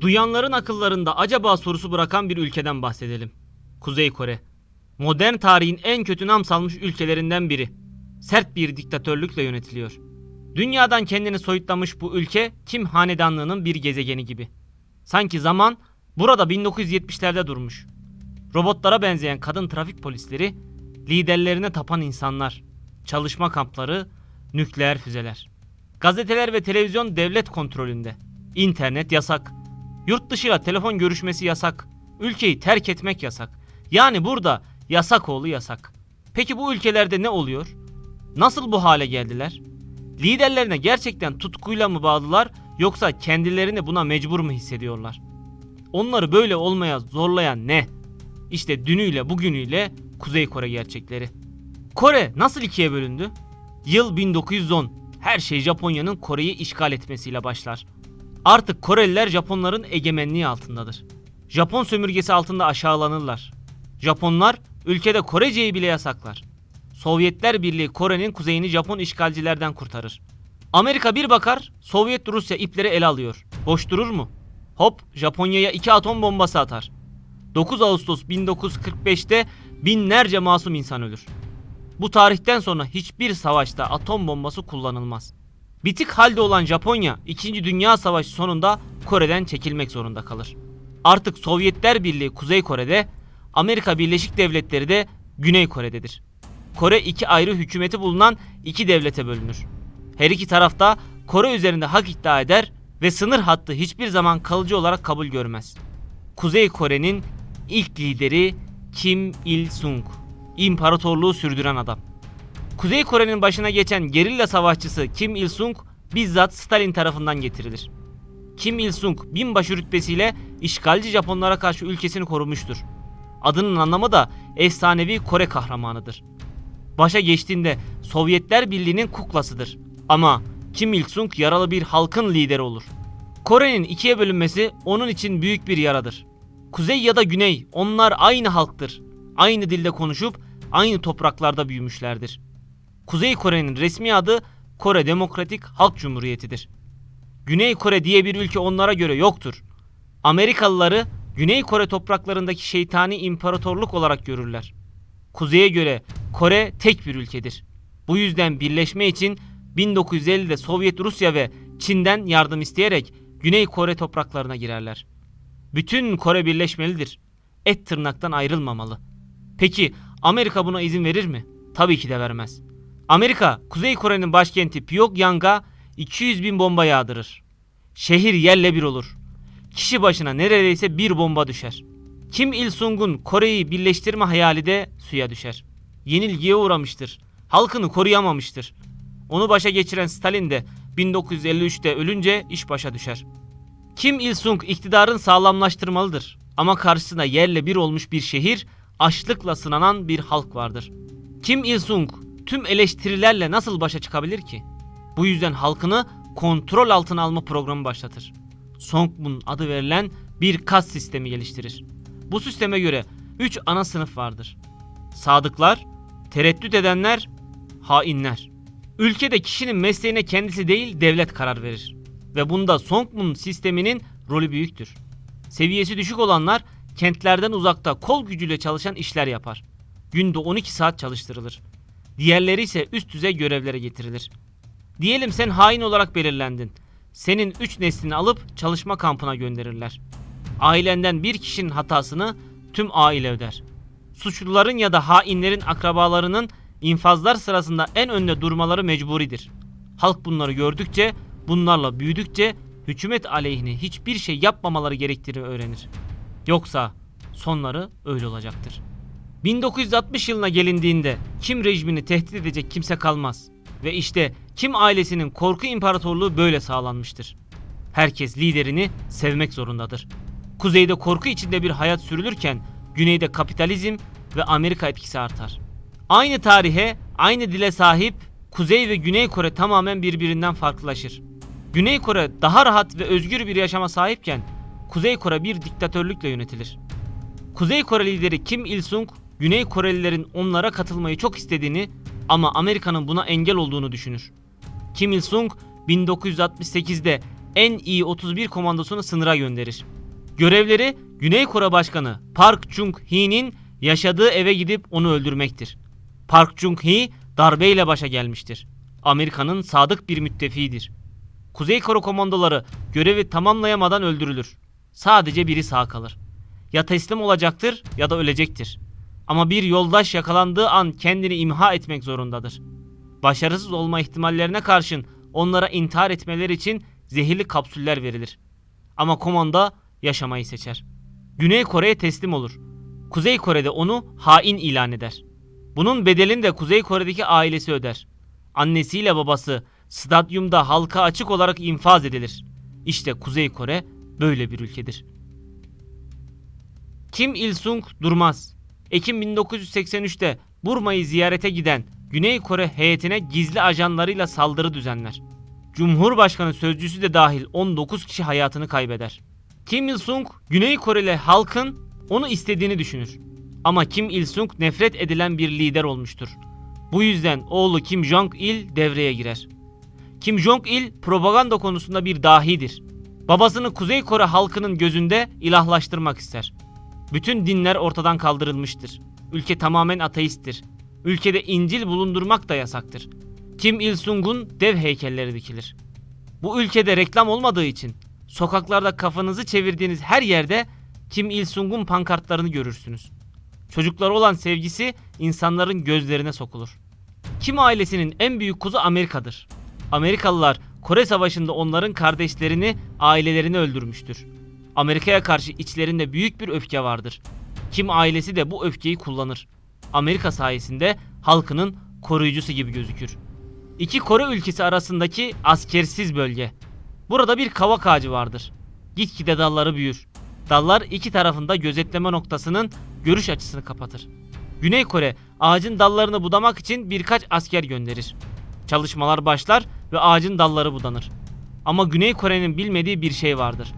Duyanların akıllarında acaba sorusu bırakan bir ülkeden bahsedelim. Kuzey Kore. Modern tarihin en kötü nam salmış ülkelerinden biri. Sert bir diktatörlükle yönetiliyor. Dünyadan kendini soyutlamış bu ülke Kim hanedanlığının bir gezegeni gibi. Sanki zaman burada 1970'lerde durmuş. Robotlara benzeyen kadın trafik polisleri, liderlerine tapan insanlar, çalışma kampları, nükleer füzeler. Gazeteler ve televizyon devlet kontrolünde. İnternet yasak. Yurt dışıyla telefon görüşmesi yasak. Ülkeyi terk etmek yasak. Yani burada yasak oğlu yasak. Peki bu ülkelerde ne oluyor? Nasıl bu hale geldiler? Liderlerine gerçekten tutkuyla mı bağlılar yoksa kendilerini buna mecbur mu hissediyorlar? Onları böyle olmaya zorlayan ne? İşte dünüyle bugünüyle Kuzey Kore gerçekleri. Kore nasıl ikiye bölündü? Yıl 1910. Her şey Japonya'nın Kore'yi işgal etmesiyle başlar. Artık Koreliler Japonların egemenliği altındadır. Japon sömürgesi altında aşağılanırlar. Japonlar ülkede Koreceyi bile yasaklar. Sovyetler Birliği Kore'nin kuzeyini Japon işgalcilerden kurtarır. Amerika bir bakar, Sovyet Rusya ipleri ele alıyor. Boş durur mu? Hop, Japonya'ya iki atom bombası atar. 9 Ağustos 1945'te binlerce masum insan ölür. Bu tarihten sonra hiçbir savaşta atom bombası kullanılmaz. Bitik halde olan Japonya 2. Dünya Savaşı sonunda Kore'den çekilmek zorunda kalır. Artık Sovyetler Birliği Kuzey Kore'de, Amerika Birleşik Devletleri de Güney Kore'dedir. Kore iki ayrı hükümeti bulunan iki devlete bölünür. Her iki tarafta Kore üzerinde hak iddia eder ve sınır hattı hiçbir zaman kalıcı olarak kabul görmez. Kuzey Kore'nin ilk lideri Kim Il-sung, imparatorluğu sürdüren adam. Kuzey Kore'nin başına geçen gerilla savaşçısı Kim Il-sung bizzat Stalin tarafından getirilir. Kim Il-sung binbaşı rütbesiyle işgalci Japonlara karşı ülkesini korumuştur. Adının anlamı da efsanevi Kore kahramanıdır. Başa geçtiğinde Sovyetler Birliği'nin kuklasıdır. Ama Kim Il-sung yaralı bir halkın lideri olur. Kore'nin ikiye bölünmesi onun için büyük bir yaradır. Kuzey ya da güney onlar aynı halktır. Aynı dilde konuşup aynı topraklarda büyümüşlerdir. Kuzey Kore'nin resmi adı Kore Demokratik Halk Cumhuriyeti'dir. Güney Kore diye bir ülke onlara göre yoktur. Amerikalıları Güney Kore topraklarındaki şeytani imparatorluk olarak görürler. Kuzey'e göre Kore tek bir ülkedir. Bu yüzden birleşme için 1950'de Sovyet Rusya ve Çin'den yardım isteyerek Güney Kore topraklarına girerler. Bütün Kore birleşmelidir. Et tırnaktan ayrılmamalı. Peki Amerika buna izin verir mi? Tabii ki de vermez. Amerika, Kuzey Kore'nin başkenti Pyongyang'a 200 bin bomba yağdırır. Şehir yerle bir olur. Kişi başına neredeyse bir bomba düşer. Kim Il-sung'un Kore'yi birleştirme hayali de suya düşer. Yenilgiye uğramıştır. Halkını koruyamamıştır. Onu başa geçiren Stalin de 1953'te ölünce iş başa düşer. Kim Il-sung iktidarın sağlamlaştırmalıdır. Ama karşısında yerle bir olmuş bir şehir, açlıkla sınanan bir halk vardır. Kim Il-sung tüm eleştirilerle nasıl başa çıkabilir ki? Bu yüzden halkını kontrol altına alma programı başlatır. Songmun adı verilen bir kas sistemi geliştirir. Bu sisteme göre 3 ana sınıf vardır. Sadıklar, tereddüt edenler, hainler. Ülkede kişinin mesleğine kendisi değil devlet karar verir. Ve bunda Songmun sisteminin rolü büyüktür. Seviyesi düşük olanlar kentlerden uzakta kol gücüyle çalışan işler yapar. Günde 12 saat çalıştırılır. Diğerleri ise üst düzey görevlere getirilir. Diyelim sen hain olarak belirlendin. Senin 3 neslini alıp çalışma kampına gönderirler. Ailenden bir kişinin hatasını tüm aile öder. Suçluların ya da hainlerin akrabalarının infazlar sırasında en önde durmaları mecburidir. Halk bunları gördükçe, bunlarla büyüdükçe hükümet aleyhine hiçbir şey yapmamaları gerektiğini öğrenir. Yoksa sonları öyle olacaktır. 1960 yılına gelindiğinde Kim rejimini tehdit edecek kimse kalmaz. Ve işte Kim ailesinin korku imparatorluğu böyle sağlanmıştır. Herkes liderini sevmek zorundadır. Kuzeyde korku içinde bir hayat sürülürken güneyde kapitalizm ve Amerika etkisi artar. Aynı tarihe, aynı dile sahip Kuzey ve Güney Kore tamamen birbirinden farklılaşır. Güney Kore daha rahat ve özgür bir yaşama sahipken Kuzey Kore bir diktatörlükle yönetilir. Kuzey Kore lideri Kim Il-sung, Güney Korelilerin onlara katılmayı çok istediğini ama Amerika'nın buna engel olduğunu düşünür. Kim Il-sung 1968'de en iyi 31 komandosunu sınıra gönderir. Görevleri Güney Kore Başkanı Park Chung-hee'nin yaşadığı eve gidip onu öldürmektir. Park Chung-hee darbeyle başa gelmiştir. Amerika'nın sadık bir müttefiğidir. Kuzey Kore komandoları görevi tamamlayamadan öldürülür. Sadece biri sağ kalır. Ya teslim olacaktır ya da ölecektir. Ama bir yoldaş yakalandığı an kendini imha etmek zorundadır. Başarısız olma ihtimallerine karşın onlara intihar etmeleri için zehirli kapsüller verilir. Ama komanda yaşamayı seçer. Güney Kore'ye teslim olur. Kuzey Kore'de onu hain ilan eder. Bunun bedelini de Kuzey Kore'deki ailesi öder. Annesiyle babası stadyumda halka açık olarak infaz edilir. İşte Kuzey Kore böyle bir ülkedir. Kim Il-sung durmaz. Ekim 1983'te Burma'yı ziyarete giden Güney Kore heyetine gizli ajanlarıyla saldırı düzenler. Cumhurbaşkanı sözcüsü de dahil 19 kişi hayatını kaybeder. Kim Il-sung Güney Koreli halkın onu istediğini düşünür. Ama Kim Il-sung nefret edilen bir lider olmuştur. Bu yüzden oğlu Kim Jong-il devreye girer. Kim Jong-il propaganda konusunda bir dahidir. Babasını Kuzey Kore halkının gözünde ilahlaştırmak ister. Bütün dinler ortadan kaldırılmıştır. Ülke tamamen ateisttir. Ülkede İncil bulundurmak da yasaktır. Kim Il-sung'un dev heykelleri dikilir. Bu ülkede reklam olmadığı için sokaklarda kafanızı çevirdiğiniz her yerde Kim Il-sung'un pankartlarını görürsünüz. Çocuklara olan sevgisi insanların gözlerine sokulur. Kim ailesinin en büyük kuzu Amerika'dır. Amerikalılar Kore Savaşı'nda onların kardeşlerini, ailelerini öldürmüştür. Amerika'ya karşı içlerinde büyük bir öfke vardır. Kim ailesi de bu öfkeyi kullanır. Amerika sayesinde halkının koruyucusu gibi gözükür. İki Kore ülkesi arasındaki askersiz bölge. Burada bir kavak ağacı vardır. Gitgide dalları büyür. Dallar iki tarafında gözetleme noktasının görüş açısını kapatır. Güney Kore ağacın dallarını budamak için birkaç asker gönderir. Çalışmalar başlar ve ağacın dalları budanır. Ama Güney Kore'nin bilmediği bir şey vardır.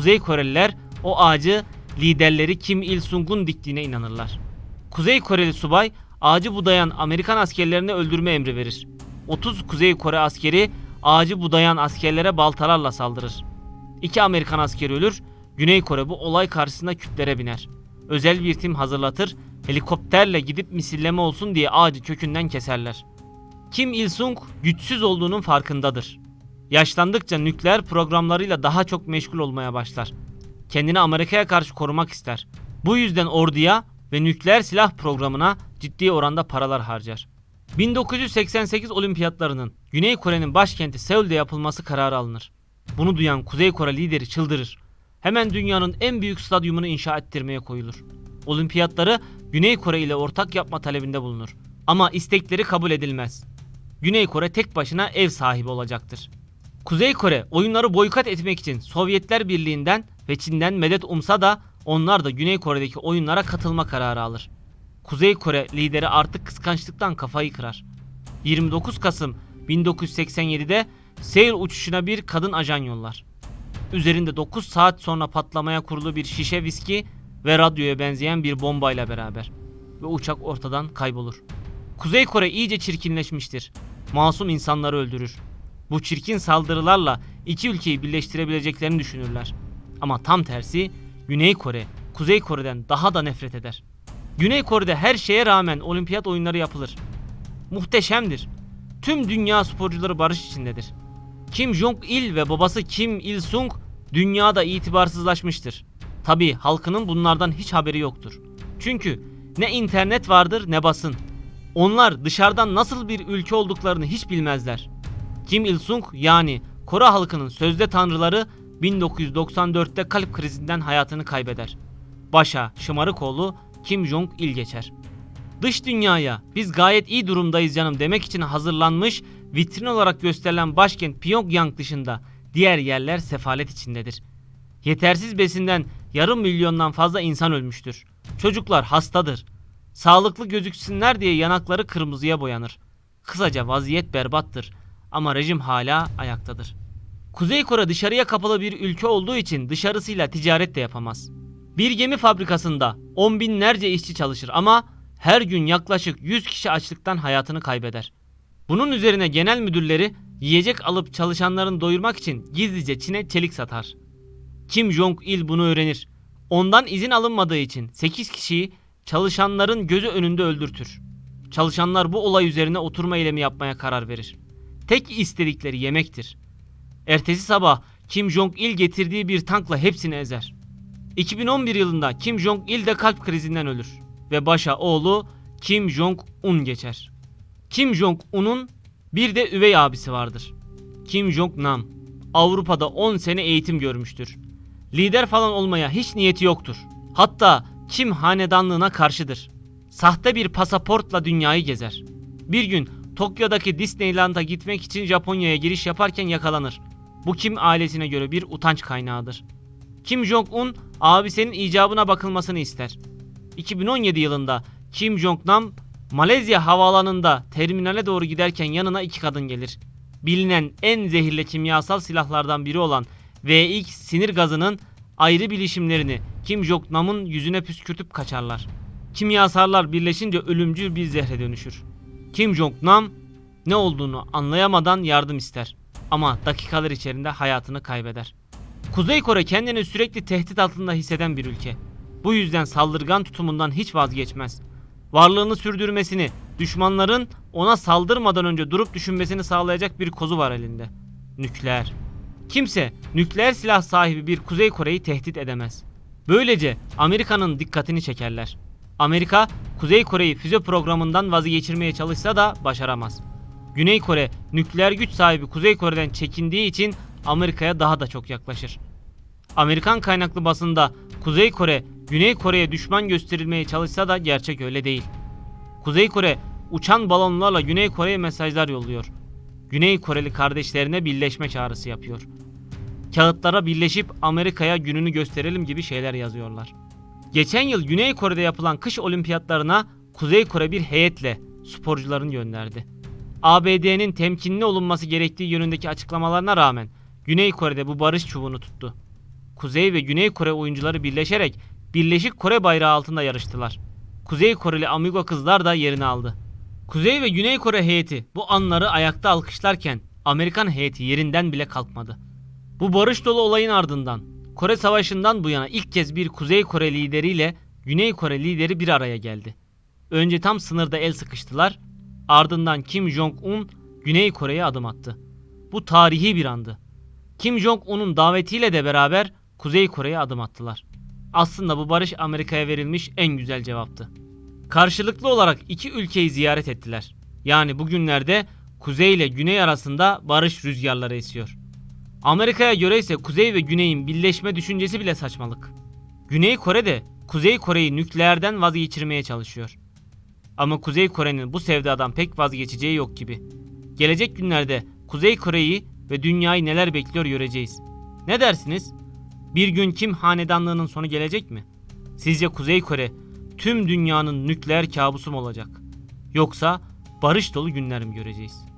Kuzey Koreliler o ağacı liderleri Kim Il-sung'un diktiğine inanırlar. Kuzey Koreli subay ağacı budayan Amerikan askerlerini öldürme emri verir. 30 Kuzey Kore askeri ağacı budayan askerlere baltalarla saldırır. İki Amerikan askeri ölür, Güney Kore bu olay karşısında küplere biner. Özel bir tim hazırlatır, helikopterle gidip misilleme olsun diye ağacı kökünden keserler. Kim Il-sung güçsüz olduğunun farkındadır. Yaşlandıkça nükleer programlarıyla daha çok meşgul olmaya başlar. Kendini Amerika'ya karşı korumak ister. Bu yüzden orduya ve nükleer silah programına ciddi oranda paralar harcar. 1988 olimpiyatlarının Güney Kore'nin başkenti Seul'de yapılması kararı alınır. Bunu duyan Kuzey Kore lideri çıldırır. Hemen dünyanın en büyük stadyumunu inşa ettirmeye koyulur. Olimpiyatları Güney Kore ile ortak yapma talebinde bulunur. Ama istekleri kabul edilmez. Güney Kore tek başına ev sahibi olacaktır. Kuzey Kore oyunları boykot etmek için Sovyetler Birliği'nden ve Çin'den medet umsa da onlar da Güney Kore'deki oyunlara katılma kararı alır. Kuzey Kore lideri artık kıskançlıktan kafayı kırar. 29 Kasım 1987'de Seul uçuşuna bir kadın ajan yollar. Üzerinde 9 saat sonra patlamaya kurulu bir şişe viski ve radyoya benzeyen bir bombayla beraber. Ve uçak ortadan kaybolur. Kuzey Kore iyice çirkinleşmiştir. Masum insanları öldürür. Bu çirkin saldırılarla iki ülkeyi birleştirebileceklerini düşünürler. Ama tam tersi Güney Kore, Kuzey Kore'den daha da nefret eder. Güney Kore'de her şeye rağmen olimpiyat oyunları yapılır. Muhteşemdir. Tüm dünya sporcuları barış içindedir. Kim Jong-il ve babası Kim Il-sung dünyada itibarsızlaşmıştır. Tabi halkının bunlardan hiç haberi yoktur. Çünkü ne internet vardır ne basın. Onlar dışarıdan nasıl bir ülke olduklarını hiç bilmezler. Kim Il-sung yani Kore halkının sözde tanrıları 1994'te kalp krizinden hayatını kaybeder. Başa şımarık oğlu Kim Jong-il geçer. Dış dünyaya biz gayet iyi durumdayız canım demek için hazırlanmış vitrin olarak gösterilen başkent Pyongyang dışında diğer yerler sefalet içindedir. Yetersiz besinden yarım milyondan fazla insan ölmüştür. Çocuklar hastadır. Sağlıklı gözüksünler diye yanakları kırmızıya boyanır. Kısaca vaziyet berbattır ama rejim hala ayaktadır. Kuzey Kore dışarıya kapalı bir ülke olduğu için dışarısıyla ticaret de yapamaz. Bir gemi fabrikasında on binlerce işçi çalışır ama her gün yaklaşık 100 kişi açlıktan hayatını kaybeder. Bunun üzerine genel müdürleri yiyecek alıp çalışanlarını doyurmak için gizlice Çin'e çelik satar. Kim Jong-il bunu öğrenir. Ondan izin alınmadığı için 8 kişiyi çalışanların gözü önünde öldürtür. Çalışanlar bu olay üzerine oturma eylemi yapmaya karar verir. Tek istedikleri yemektir. Ertesi sabah Kim Jong-il getirdiği bir tankla hepsini ezer. 2011 yılında Kim Jong-il de kalp krizinden ölür ve başa oğlu Kim Jong-un geçer. Kim Jong-un'un bir de üvey abisi vardır. Kim Jong-nam. Avrupa'da 10 sene eğitim görmüştür. Lider falan olmaya hiç niyeti yoktur. Hatta Kim hanedanlığına karşıdır. Sahte bir pasaportla dünyayı gezer. Bir gün Tokyo'daki Disneyland'a gitmek için Japonya'ya giriş yaparken yakalanır. Bu Kim ailesine göre bir utanç kaynağıdır. Kim Jong-un abisinin icabına bakılmasını ister. 2017 yılında Kim Jong-nam Malezya havaalanında terminale doğru giderken yanına iki kadın gelir. Bilinen en zehirli kimyasal silahlardan biri olan VX sinir gazının ayrı bilişimlerini Kim Jong-nam'ın yüzüne püskürtüp kaçarlar. Kimyasallar birleşince ölümcül bir zehre dönüşür. Kim Jong-nam ne olduğunu anlayamadan yardım ister ama dakikalar içerisinde hayatını kaybeder. Kuzey Kore kendini sürekli tehdit altında hisseden bir ülke. Bu yüzden saldırgan tutumundan hiç vazgeçmez. Varlığını sürdürmesini, düşmanların ona saldırmadan önce durup düşünmesini sağlayacak bir kozu var elinde. Nükleer. Kimse nükleer silah sahibi bir Kuzey Kore'yi tehdit edemez. Böylece Amerika'nın dikkatini çekerler. Amerika, Kuzey Kore'yi füze programından vazgeçirmeye çalışsa da başaramaz. Güney Kore, nükleer güç sahibi Kuzey Kore'den çekindiği için Amerika'ya daha da çok yaklaşır. Amerikan kaynaklı basında Kuzey Kore, Güney Kore'ye düşman gösterilmeye çalışsa da gerçek öyle değil. Kuzey Kore uçan balonlarla Güney Kore'ye mesajlar yolluyor. Güney Koreli kardeşlerine birleşme çağrısı yapıyor. Kağıtlara birleşip Amerika'ya gününü gösterelim gibi şeyler yazıyorlar. Geçen yıl Güney Kore'de yapılan kış olimpiyatlarına Kuzey Kore bir heyetle sporcularını gönderdi. ABD'nin temkinli olunması gerektiği yönündeki açıklamalarına rağmen Güney Kore'de bu barış çubuğunu tuttu. Kuzey ve Güney Kore oyuncuları birleşerek Birleşik Kore bayrağı altında yarıştılar. Kuzey Koreli amigo kızlar da yerini aldı. Kuzey ve Güney Kore heyeti bu anları ayakta alkışlarken Amerikan heyeti yerinden bile kalkmadı. Bu barış dolu olayın ardından Kore Savaşı'ndan bu yana ilk kez bir Kuzey Kore lideriyle Güney Kore lideri bir araya geldi. Önce tam sınırda el sıkıştılar, ardından Kim Jong-un Güney Kore'ye adım attı. Bu tarihi bir andı. Kim Jong-un'un davetiyle de beraber Kuzey Kore'ye adım attılar. Aslında bu barış Amerika'ya verilmiş en güzel cevaptı. Karşılıklı olarak iki ülkeyi ziyaret ettiler. Yani bugünlerde Kuzey ile Güney arasında barış rüzgarları esiyor. Amerika'ya göre ise Kuzey ve Güney'in birleşme düşüncesi bile saçmalık. Güney Kore de Kuzey Kore'yi nükleerden vazgeçirmeye çalışıyor. Ama Kuzey Kore'nin bu sevdadan pek vazgeçeceği yok gibi. Gelecek günlerde Kuzey Kore'yi ve dünyayı neler bekliyor göreceğiz. Ne dersiniz? Bir gün kim hanedanlığının sonu gelecek mi? Sizce Kuzey Kore tüm dünyanın nükleer kabusu mu olacak? Yoksa barış dolu günler mi göreceğiz?